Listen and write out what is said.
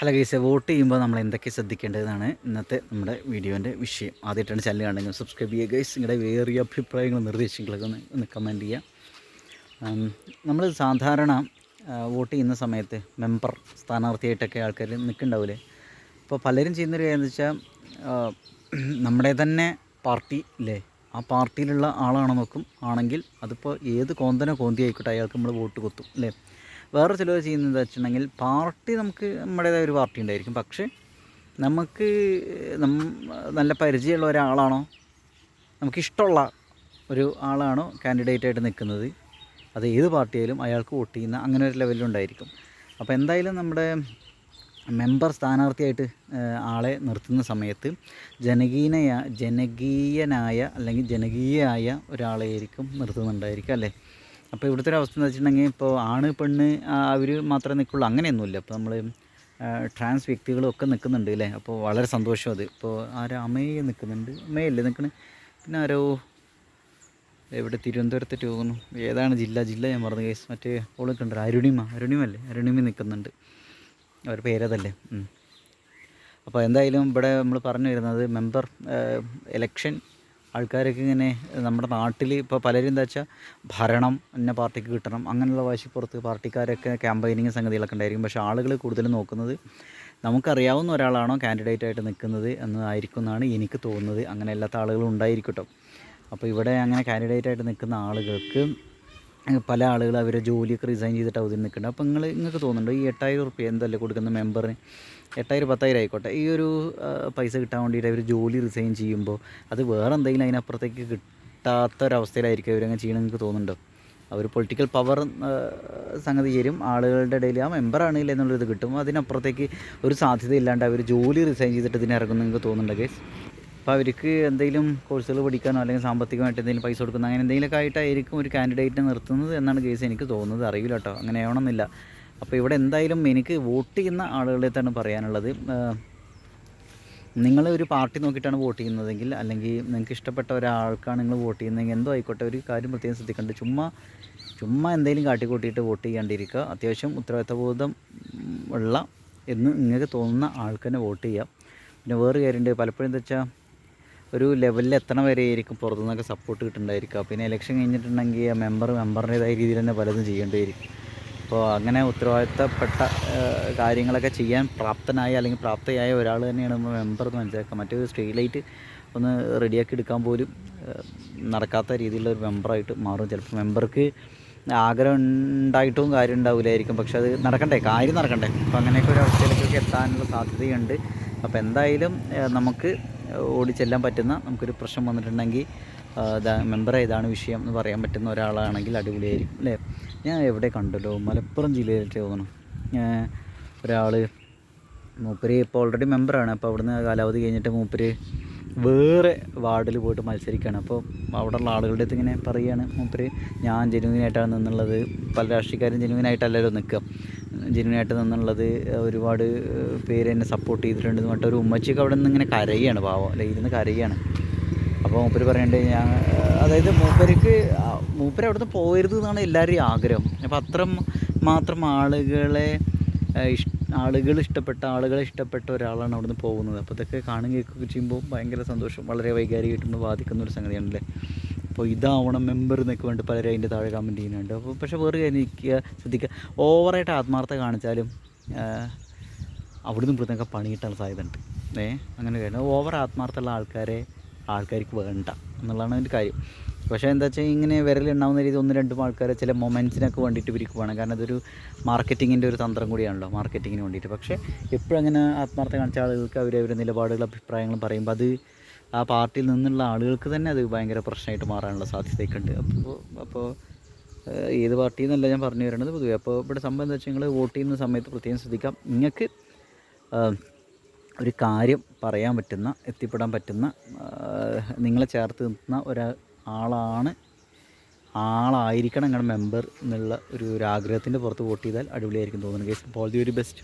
Hello guys vote ചെയ്യുമ്പോൾ നമ്മൾ എന്തൊക്കെ ശ്രദ്ധിക്കേണ്ടതെന്നാണ് ഇന്നത്തെ നമ്മുടെ വീഡിയോന്റെ വിഷയം. ആദ്യമായിട്ടാണ് ചാനൽ കാണുന്നത് സബ്സ്ക്രൈബ് ചെയ്യുക ഗൈസ് നിങ്ങളുടെ വേറെ അഭിപ്രായങ്ങളും നിർദ്ദേശങ്ങളൊക്കെ ഒന്ന് ഒന്ന് കമന്റ് ചെയ്യുക. നമ്മൾ സാധാരണ വോട്ട് ചെയ്യുന്ന സമയത്ത് മെമ്പർ സ്ഥാനാർത്ഥിയായിട്ടൊക്കെ ആൾക്കാർ നിൽക്കുന്നുണ്ടാവില്ലേ? അപ്പോൾ പലരും ചെയ്യുന്നൊരു കാര്യം എന്ന് വെച്ചാൽ നമ്മുടെ തന്നെ പാർട്ടി ഇല്ലേ? ആ പാർട്ടിയിലുള്ള ആളാണോ നോക്കും. ആണെങ്കിൽ അതിപ്പോൾ ഏത് കോന്തനോ കോന്തി ആയിക്കോട്ടെ അയാൾക്ക് നമ്മൾ വോട്ട് കൊത്തും അല്ലേ? വേറെ ചിലർ ചെയ്യുന്നത് വെച്ചിട്ടുണ്ടെങ്കിൽ പാർട്ടി നമുക്ക് നമ്മുടേതായ ഒരു പാർട്ടി ഉണ്ടായിരിക്കും. പക്ഷേ നമുക്ക് നല്ല പരിചയമുള്ള ഒരാളാണോ? നമുക്കിഷ്ടമുള്ള ഒരു ആളാണോ കാൻഡിഡേറ്റ് ആയിട്ട് നിൽക്കുന്നത്? അത് ഏത് പാർട്ടിയായാലും അയാൾക്ക് വോട്ട് ചെയ്യുന്ന അങ്ങനെ ഒരു ലെവലിലുണ്ടായിരിക്കും അപ്പോൾ എന്തായാലും നമ്മുടെ മെമ്പർ സ്ഥാനാർത്ഥിയായിട്ട് ആളെ നിർത്തുന്ന സമയത്ത് ജനകീയനായ ജനകീയനായ അല്ലെങ്കിൽ ജനകീയയായ ഒരാളെയായിരിക്കും നിർത്തുന്നുണ്ടായിരിക്കും അല്ലേ? അപ്പോൾ ഇവിടുത്തെ ഒരു അവസ്ഥ എന്ന് വെച്ചിട്ടുണ്ടെങ്കിൽ ഇപ്പോൾ ആണ് പെണ്ണ് അവർ മാത്രമേ നിൽക്കുള്ളൂ. അങ്ങനെയൊന്നുമില്ല. അപ്പോൾ നമ്മൾ ട്രാൻസ് വ്യക്തികളും ഒക്കെ നിൽക്കുന്നുണ്ട് അല്ലേ? അപ്പോൾ വളരെ സന്തോഷം അത്. ഇപ്പോൾ ആരോ? അമ്മയെ നിൽക്കുന്നുണ്ട്. അമ്മയല്ലേ നിൽക്കണേ? പിന്നെ ആരോ എവിടെ? തിരുവനന്തപുരത്ത് പോകുന്നു. ഏതാണ് ജില്ല? ജില്ല ഞാൻ മറന്നു. കേസ് മറ്റേ ഓളൊക്കെ ഉണ്ട് അരുണിമ. അരുണിമല്ലേ അരുണിമ നിൽക്കുന്നുണ്ട്. അവർ പേരതല്ലേ? അപ്പോൾ എന്തായാലും ഇവിടെ നമ്മൾ പറഞ്ഞു വരുന്നത് മെമ്പർ എലക്ഷൻ ആൾക്കാരൊക്കെ ഇങ്ങനെ നമ്മുടെ നാട്ടിൽ ഇപ്പോൾ പലരും എന്താ വെച്ചാൽ ഭരണം ഇന്ന പാർട്ടിക്ക് കിട്ടണം അങ്ങനെയുള്ള വാശി വാശിപ്പുറത്ത് പാർട്ടിക്കാരൊക്കെ ക്യാമ്പയിനിങ് സംഗതികളൊക്കെ ഉണ്ടായിരിക്കും. പക്ഷേ ആളുകൾ കൂടുതലും നോക്കുന്നത് നമുക്കറിയാവുന്ന ഒരാളാണോ കാൻഡിഡേറ്റ് ആയിട്ട് നിൽക്കുന്നത് എന്നതായിരിക്കും എന്നാണ് എനിക്ക് തോന്നുന്നത്. അങ്ങനെ അല്ലാത്ത ആളുകളും ഉണ്ടായിരിക്കും കേട്ടോ അപ്പോൾ ഇവിടെ അങ്ങനെ കാൻഡിഡേറ്റ് ആയിട്ട് നിൽക്കുന്ന ആളുകൾക്ക് പല ആളുകൾ അവരെ ജോലിയൊക്കെ റിസൈൻ ചെയ്തിട്ട് അവധി നിൽക്കുന്നുണ്ട്. അപ്പോൾ നിങ്ങൾ നിങ്ങൾക്ക് തോന്നുന്നുണ്ടോ? ഈ എട്ടായിരം റുപ്യ എന്തല്ലേ കൊടുക്കുന്ന മെമ്പറിന് എട്ടായിരം പത്തായിരം ആയിക്കോട്ടെ. ഈ ഒരു പൈസ കിട്ടാൻ വേണ്ടിയിട്ട് അവർ ജോലി റിസൈൻ ചെയ്യുമ്പോൾ അത് വേറെ എന്തെങ്കിലും അതിനപ്പുറത്തേക്ക് കിട്ടാത്തൊരവസ്ഥയിലായിരിക്കും അവരങ്ങനെ ചെയ്യണമെന്ന് നിങ്ങൾക്ക് തോന്നുന്നുണ്ടോ? അവർ പൊളിറ്റിക്കൽ പവർ സംഗതി ചേരും. ആളുകളുടെ ഇടയിൽ ആ മെമ്പറാണില്ല എന്നുള്ളൊരിത് കിട്ടും. അതിനപ്പുറത്തേക്ക് ഒരു സാധ്യത ഇല്ലാണ്ട് അവർ ജോലി റിസൈൻ ചെയ്തിട്ട് ഇതിന് ഇറങ്ങുമെന്ന് നിങ്ങൾക്ക് തോന്നുന്നുണ്ടോ കേസ് അപ്പോൾ അവർക്ക് എന്തെങ്കിലും കോഴ്സുകൾ പഠിക്കാനോ അല്ലെങ്കിൽ സാമ്പത്തികമായിട്ട് എന്തെങ്കിലും പൈസ കൊടുക്കുന്ന അങ്ങനെ എന്തെങ്കിലുമൊക്കെ ആയിട്ടായിരിക്കും ഒരു കാൻഡിഡേറ്റിനെ നിർത്തുന്നത് എന്നാണ് കേസ് എനിക്ക് തോന്നുന്നത്. അറിയില്ല കേട്ടോ അങ്ങനെ ആവണമെന്നില്ല അപ്പോൾ ഇവിടെ എന്തായാലും എനിക്ക് വോട്ട് ചെയ്യുന്ന ആളുകളെ തന്നെ പറയാനുള്ളത് നിങ്ങൾ ഒരു പാർട്ടി നോക്കിയിട്ടാണ് വോട്ട് ചെയ്യുന്നതെങ്കിൽ അല്ലെങ്കിൽ നിങ്ങൾക്ക് ഇഷ്ടപ്പെട്ട ഒരാൾക്കാണ് നിങ്ങൾ വോട്ട് ചെയ്യുന്നതെങ്കിൽ എന്തോ ആയിക്കോട്ടെ ഒരു കാര്യം പ്രത്യേകം ശ്രദ്ധിക്കേണ്ടത്. ചുമ്മാ ചുമ്മാ എന്തെങ്കിലും കാട്ടിക്കൂട്ടിയിട്ട് വോട്ട് ചെയ്യാണ്ടിരിക്കുക. അത്യാവശ്യം ഉത്തരവാദിത്തബോധം ഉള്ള എന്ന് നിങ്ങൾക്ക് തോന്നുന്ന ആൾക്കന്നെ വോട്ട് ചെയ്യാം. പിന്നെ വേറെ കാര്യമുണ്ട് പലപ്പോഴും എന്താ വെച്ചാൽ ഒരു ലെവലിൽ എത്തണ വരെ ആയിരിക്കും പുറത്തുനിന്നൊക്കെ സപ്പോർട്ട് കിട്ടുന്നുണ്ടായിരിക്കുക പിന്നെ ഇലക്ഷൻ കഴിഞ്ഞിട്ടുണ്ടെങ്കിൽ ആ മെമ്പർ മെമ്പറിന്റെതായ രീതിയിൽ തന്നെ പലതും ചെയ്യേണ്ടിയിരിക്കും. അപ്പോൾ അങ്ങനെ ഉത്തരവാദിത്തപ്പെട്ട കാര്യങ്ങളൊക്കെ ചെയ്യാൻ പ്രാപ്തനായ അല്ലെങ്കിൽ പ്രാപ്തയായ ഒരാൾ തന്നെയാണ് നമ്മൾ മെമ്പർ എന്ന് മനസ്സിലാക്കുക. മറ്റൊരു സ്ട്രീറ്റ് ലൈറ്റ് ഒന്ന് റെഡിയാക്കി എടുക്കാൻ പോലും നടക്കാത്ത രീതിയിലുള്ള ഒരു മെമ്പറായിട്ട് മാറും. ചിലപ്പോൾ മെമ്പർക്ക് ആഗ്രഹം ഉണ്ടായിട്ടും കാര്യം ഉണ്ടാവില്ലായിരിക്കും. പക്ഷെ അത് നടക്കണ്ടേ? കാര്യം നടക്കണ്ടേ? അപ്പോൾ അങ്ങനെയൊക്കെ ഒരു അവസ്ഥയിലേക്കൊക്കെ എത്താനുള്ള സാധ്യതയുണ്ട്. അപ്പോൾ എന്തായാലും നമുക്ക് ഓടിച്ചെല്ലാൻ പറ്റുന്ന നമുക്കൊരു പ്രശ്നം വന്നിട്ടുണ്ടെങ്കിൽ മെമ്പർ ഏതാണ് വിഷയം എന്ന് പറയാൻ പറ്റുന്ന ഒരാളാണെങ്കിൽ അടിപൊളിയായിരിക്കും അല്ലേ? ഞാൻ എവിടെ കണ്ടല്ലോ? മലപ്പുറം ജില്ലയിലേക്ക് തോന്നണം ഒരാൾ മൂപ്പര് ഇപ്പോൾ ഓൾറെഡി മെമ്പറാണ് അപ്പോൾ അവിടുന്ന് കാലാവധി കഴിഞ്ഞിട്ട് മൂപ്പര് വേറെ വാർഡിൽ പോയിട്ട് മത്സരിക്കുകയാണ്. അപ്പോൾ അവിടെയുള്ള ആളുകളുടെ അടുത്ത് ഇങ്ങനെ പറയുകയാണ് മൂപ്പര് ഞാൻ ജെനുവിനായിട്ടാണ് നിന്നുള്ളത്. പല രാഷ്ട്രീയക്കാരും ജെനുവിനായിട്ടല്ലല്ലോ നിൽക്കുക. ജെനുവിനായിട്ട് നിന്നുള്ളത് ഒരുപാട് പേര് എന്നെ സപ്പോർട്ട് ചെയ്തിട്ടുണ്ട് എന്ന് പറഞ്ഞിട്ട് ഒരു ഉമ്മച്ചിക്ക് അവിടെ നിന്ന് ഇങ്ങനെ കരയാണ് പാവം. അല്ലെ ഇരുന്ന് കരയാണ്. അപ്പോൾ മൂപ്പര് പറയണ്ടേ ഞാൻ അതായത് മൂപ്പർക്ക് മൂപ്പര് അവിടുന്ന് പോകരുത് എന്നാണ് എല്ലാവരുടെയും ആഗ്രഹം. അപ്പോൾ അത്ര മാത്രം ആളുകളെ ഇഷ് ആളുകൾ ഇഷ്ടപ്പെട്ട ആളുകളെ ഇഷ്ടപ്പെട്ട ഒരാളാണ് അവിടുന്ന് പോകുന്നത്. അപ്പോൾ ഇതൊക്കെ കാണുകയൊക്കെ ചെയ്യുമ്പോൾ ഭയങ്കര സന്തോഷം. വളരെ വൈകാരികമായിട്ട് നമ്മൾ ബാധിക്കുന്ന ഒരു സംഗതിയാണല്ലേ? അപ്പോൾ ഇതാവണം മെമ്പർ എന്നൊക്കെ വേണ്ടി പലരും അതിന്റെ താഴെ കമന്റ് ചെയ്യുന്നുണ്ട്. അപ്പോൾ പക്ഷേ വേറെ നിൽക്കുക ശ്രദ്ധിക്കുക ഓവറായിട്ട് ആത്മാർത്ഥത കാണിച്ചാലും അവിടുന്ന് ഇവിടുന്നൊക്കെ പണി സാധ്യത ഉണ്ട് ഏ അങ്ങനെ കാര്യം. ഓവർ ആത്മാർത്ഥമുള്ള ആൾക്കാരെ ആൾക്കാർക്ക് വേണ്ട എന്നുള്ളതാണ് അതിന്റെ കാര്യം. പക്ഷേ എന്താ വെച്ചാൽ ഇങ്ങനെ വിരലുണ്ടാവുന്ന രീതി ഒന്ന് രണ്ടും ആൾക്കാരെ ചില മൊമെന്റ്സിനൊക്കെ വേണ്ടിയിട്ട് വിരിക്കുവാണ് കാരണം അതൊരു മാർക്കറ്റിങ്ങിന്റെ ഒരു തന്ത്രം കൂടിയാണല്ലോ മാർക്കറ്റിങ്ങിന് വേണ്ടിയിട്ട്. പക്ഷേ എപ്പോഴും അങ്ങനെ ആത്മാർത്ഥത കാണിച്ച ആളുകൾക്ക് അവർ അവരുടെ നിലപാടുകളും അഭിപ്രായങ്ങളും പറയുമ്പോൾ അത് ആ പാർട്ടിയിൽ നിന്നുള്ള ആളുകൾക്ക് തന്നെ അത് ഭയങ്കര പ്രശ്നമായിട്ട് മാറാനുള്ള സാധ്യതയൊക്കെ ഉണ്ട് അപ്പോൾ അപ്പോൾ ഏത് പാർട്ടി എന്നല്ല ഞാൻ പറഞ്ഞു വരുന്നത് പൊതുവെ. അപ്പോൾ ഇവിടെ സംഭവം എന്താ വെച്ചാൽ നിങ്ങൾ വോട്ട് ചെയ്യുന്ന സമയത്ത് പ്രത്യേകം ശ്രദ്ധിക്കാം. നിങ്ങൾക്ക് ഒരു കാര്യം പറയാൻ പറ്റുന്ന എത്തിപ്പെടാൻ പറ്റുന്ന നിങ്ങളെ ചേർത്ത് നിർത്തുന്ന ഒരാളാണ് ആളായിരിക്കണം നിങ്ങളുടെ മെമ്പർ എന്നുള്ള ഒരു ഒരു ആഗ്രഹത്തിന്റെ പുറത്ത് വോട്ട് ചെയ്താൽ അടിപൊളിയായിരിക്കും തോന്നുന്നു. Case all the very best.